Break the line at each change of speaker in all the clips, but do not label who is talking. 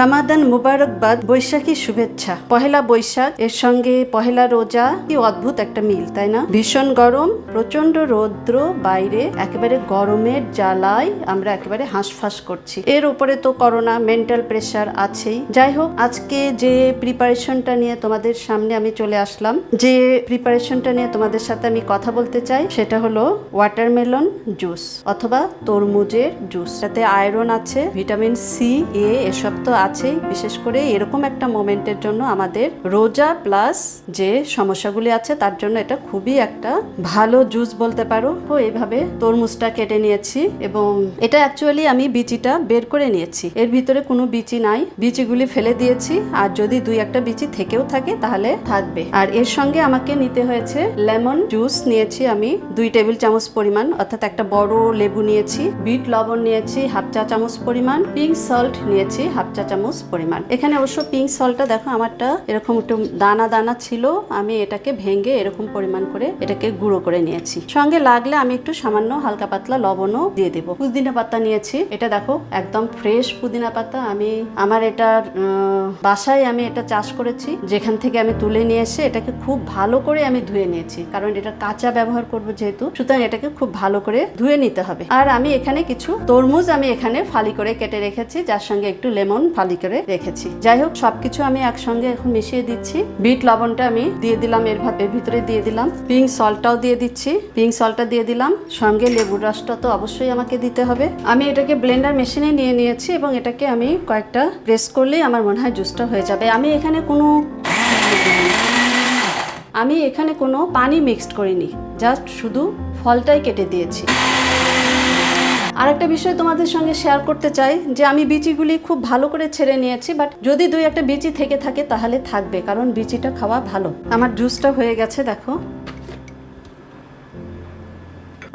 রামাদান মুবারকবাদ, বৈশাখী শুভেচ্ছা। পহেলা বৈশাখ, এর সঙ্গে পহেলা রোজা, কি অদ্ভুত একটা মিল, তাই না? ভীষণ গরম প্রচণ্ড রৌদ্র, বাইরে একেবারে গরমের জ্বালায় আমরা একেবারে হাঁসফাঁস করছি। এর উপরে তো করোনা মেন্টাল প্রেশার আছেই। যাই হোক, আজকে যে প্রিপারেশনটা নিয়ে তোমাদের সামনে আমি চলে আসলাম, যে প্রিপারেশনটা নিয়ে তোমাদের সাথে আমি কথা বলতে চাই, সেটা হলো ওয়াটারমেলন জুস অথবা তরমুজের জুস তাতে আয়রন আছে ভিটামিন সি এ এসব তো আছেই বিশেষ করে এরকম একটা মোমেন্টের জন্য আমাদের রোজা প্লাস যে সমস্যাগুলি আছে, তার জন্য এটা খুবই একটা ভালো জুস বলতে পারো। তো এইভাবে তরমুজটা কেটে নিয়েছি এবং এটা অ্যাকচুয়ালি আমি বিচিটা বের করে নিয়েছি। এর ভিতরে কোনো বিচি নাই, বিচিগুলি ফেলে দিয়েছি। আর যদি দুই একটা বিচি থেকেও থাকে, তাহলে থাকবে। আর এর সঙ্গে আমাকে নিতে হয়েছে লেমন জুস নিয়েছি আমি, দুই টেবিল চামচ পরিমাণ, অর্থাৎ একটা বড় লেবু নিয়েছি, বিট লবণ নিয়েছি, হাফ চা চামচ পরিমাণ, পিঙ্ক সল্ট নিয়েছি, হাফ চা চামচ পরিমাণ। এখানে অবশ্য পিঙ্ক সল্টটা দেখো, আমারটা এরকম একটু দানা দানা ছিল, আমি এটাকে ভেঙে এরকম পরিমাণ করে এটাকে গুঁড়ো করে নিয়েছি। সঙ্গে লাগলে আমি একটু সামান্য হালকা পাতলা লবণও দিয়ে দেবো। পুদিনা পাতা নিয়েছি, এটা দেখো একদম ফ্রেশ পুদিনা পাতা। আমি, আমার এটা বাসায় আমি এটা চাষ করেছি, যেখান থেকে আমি তুলে নিয়ে এসে এটাকে খুব ভালো করে আমি ধুয়ে নিয়েছি, কারণ এটা কাঁচা ব্যবহার করব যেহেতু, সুতরাং এটাকে খুব ভালো করে ধুয়ে নিতে হবে। আর আমি এখানে কিছু তরমুজ আমি এখানে ফালি করে কেটে রেখেছি, যার সঙ্গে একটু লেমন ফালি করে রেখেছি। যাই হোক, সবকিছু আমি একসঙ্গে এখন মিশিয়ে দিচ্ছি। বিট লবণটা আমি দিয়ে দিলাম, এর ভাত- ভিতরে দিয়ে দিলাম। পিঙ্ক সল্টটাও দিয়ে দিচ্ছি। পিঙ্ক সল্টটা দিয়ে দিলাম। সঙ্গে লেবুর রসটা তো অবশ্যই আমাকে দিতে হবে। আমি এটাকে ব্লেন্ডার মেশিনে নিয়ে নিয়েছি এবং এটাকে আমি কয়েকটা প্রেস করলেই আমার মনে হয় জুসটা হয়ে যাবে। আমি এখানে কোনো আমি এখানে কোনো পানি মিক্সড করিনি। জাস্ট শুধু ফলটাই কেটে দিয়েছি। আরেকটা বিষয় তোমাদের সঙ্গে শেয়ার করতে চাই, যে আমি বিচিগুলি খুব ভালো করে ছেড়ে নিয়েছি বাট যদি দুই একটা বিচি থেকে থাকে তাহলে থাকবে, কারণ বিচিটা খাওয়া ভালো। আমার জুসটা হয়ে গেছে, দেখো।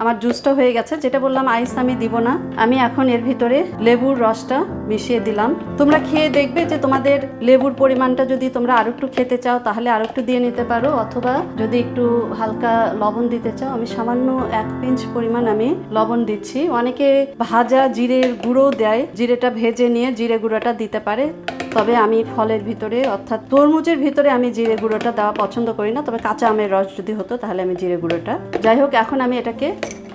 আমার জুসটা হয়ে গেছে, যেটা বললাম আইস আমি দিব না। আমি এখন এর ভিতরে লেবুর রসটা মিশিয়ে দিলাম। তোমরা খেয়ে দেখবে যে তোমাদের লেবুর পরিমাণটা যদি তোমরা আরও একটু খেতে চাও, তাহলে আরও একটু দিয়ে নিতে পারো। অথবা যদি একটু হালকা লবণ দিতে চাও, আমি সামান্য এক পিঞ্চ পরিমাণ আমি লবণ দিচ্ছি। অনেকে ভাজা জিরের গুঁড়ো দেয়, জিরেটা ভেজে নিয়ে জিরে গুঁড়োটা দিতে পারে। তবে আমি ফলের ভিতরে, অর্থাৎ তরমুজের ভিতরে আমি জিরে গুঁড়োটা দেওয়া পছন্দ করি না। তবে কাঁচা আমের রস যদি হতো, তাহলে আমি জিরে গুঁড়োটা। যাই হোক, এখন আমি এটাকে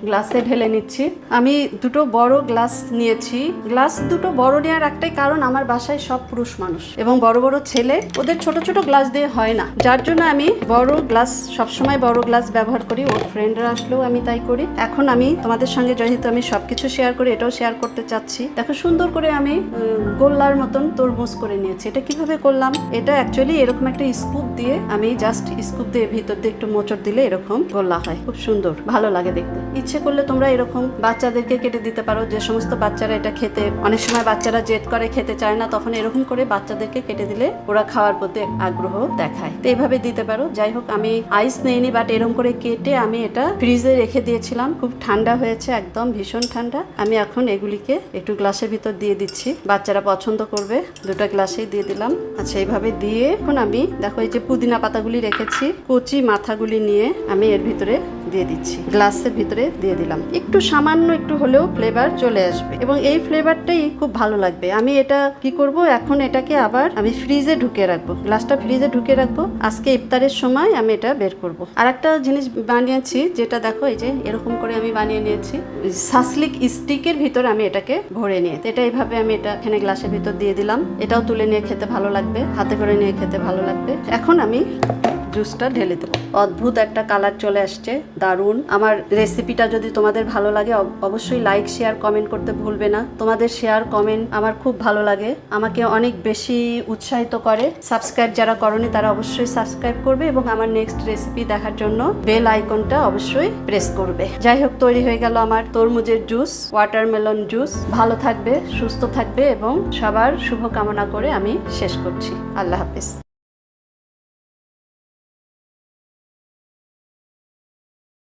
গ্লাসে ঢেলে নিচ্ছি। আমি দুটো বড় গ্লাস নিয়েছি। গ্লাস দুটো বড় নেওয়ার একটাই কারণ, আমার বাসায় সব পুরুষ মানুষ এবং বড় বড় ছেলে ওদের ছোট ছোট গ্লাস দিয়ে হয় না। যার জন্য আমি বড় গ্লাস, সবসময় বড় গ্লাস ব্যবহার করি। ওর ফ্রেন্ডরা আসলেও আমি তাই করি। এখন আমি তোমাদের সঙ্গে যেহেতু আমি সবকিছু শেয়ার করি, এটাও শেয়ার করতে চাচ্ছি। দেখো সুন্দর করে আমি গোল্লার মতন তরমুজ করে নিয়েছি। এটা কীভাবে করলাম? এটা অ্যাকচুয়ালি এরকম একটা স্কুপ দিয়ে আমি জাস্ট স্কুপ দিয়ে ভিতর দিয়ে একটু মোচড় দিলে এরকম গোল্লা হয়। খুব সুন্দর, ভালো লাগে দেখতে। ইচ্ছে করলে তোমরা এরকম বাচ্চাদেরকে কেটে দিতে পারো। যে সমস্ত বাচ্চারা এটা খেতে, অনেক সময় বাচ্চারা জেদ করে, খেতে চায় না, তখন এরকম করে বাচ্চাদেরকে কেটে দিলে ওরা খাওয়ার প্রতি আগ্রহ দেখায়। তো এইভাবে দিতে পারো। যাই হোক, আমি আইস নেইনি বাট এরকম করে কেটে আমি এটা ফ্রিজে রেখে দিয়েছিলাম। খুব ঠান্ডা হয়েছে একদম, ভীষণ ঠান্ডা। আমি এখন এগুলিকে একটু গ্লাসের ভিতর দিয়ে দিচ্ছি। বাচ্চারা পছন্দ করবে, দুটো গ্লাসেই দিয়ে দিলাম। আচ্ছা এইভাবে দিয়ে এখন আমি, দেখো এই যে পুদিনা পাতাগুলি রেখেছি, কচি মাথাগুলি নিয়ে আমি এর ভিতরে দিয়ে দিচ্ছি। গ্লাসের ভিতরে দিয়ে দিলাম। একটু সামান্য একটু হলেও ফ্লেভার চলে আসবে। এবং এই ফ্লেভারটাই খুব ভালো লাগবে। আমি এটা কি করব? এখন এটাকে আবার আমি ফ্রিজে ঢুকে রাখব। গ্লাসটা ফ্রিজে ঢুকে রাখব। আজকে ইফতারের সময় আমি এটা বের করব। আর একটা জিনিস বানিয়েছি, যেটা দেখো, এই যে এরকম করে আমি বানিয়ে নিয়েছি। সাসলিক স্টিকের ভিতর আমি এটাকে ভরে নিয়ে এটা এইভাবে আমি এটা এখানে গ্লাসের ভিতর দিয়ে দিলাম। এটাও তুলে নিয়ে খেতে ভালো লাগবে, হাতে করে নিয়ে খেতে ভালো লাগবে। এখন আমি জুসটা ঢেলে দেবো। অদ্ভুত একটা কালার চলে আসছে, দারুণ। আমার রেসিপিটা যদি তোমাদের ভালো লাগে অবশ্যই লাইক শেয়ার কমেন্ট করতে ভুলবে না। তোমাদের শেয়ার কমেন্ট আমার খুব ভালো লাগে। আমাকে অনেক বেশি উৎসাহিত করে। সাবস্ক্রাইব যারা করনি, তারা অবশ্যই সাবস্ক্রাইব করবে এবং আমার নেক্সট রেসিপি দেখার জন্য বেল আইকনটা অবশ্যই প্রেস করবে। যাই হোক, তৈরি হয়ে গেল আমার তরমুজের জুস ওয়াটারমেলন জুস ভালো থাকবে, সুস্থ থাকবে এবং সবার শুভ কামনা করে আমি শেষ করছি। আল্লাহ হাফিজ।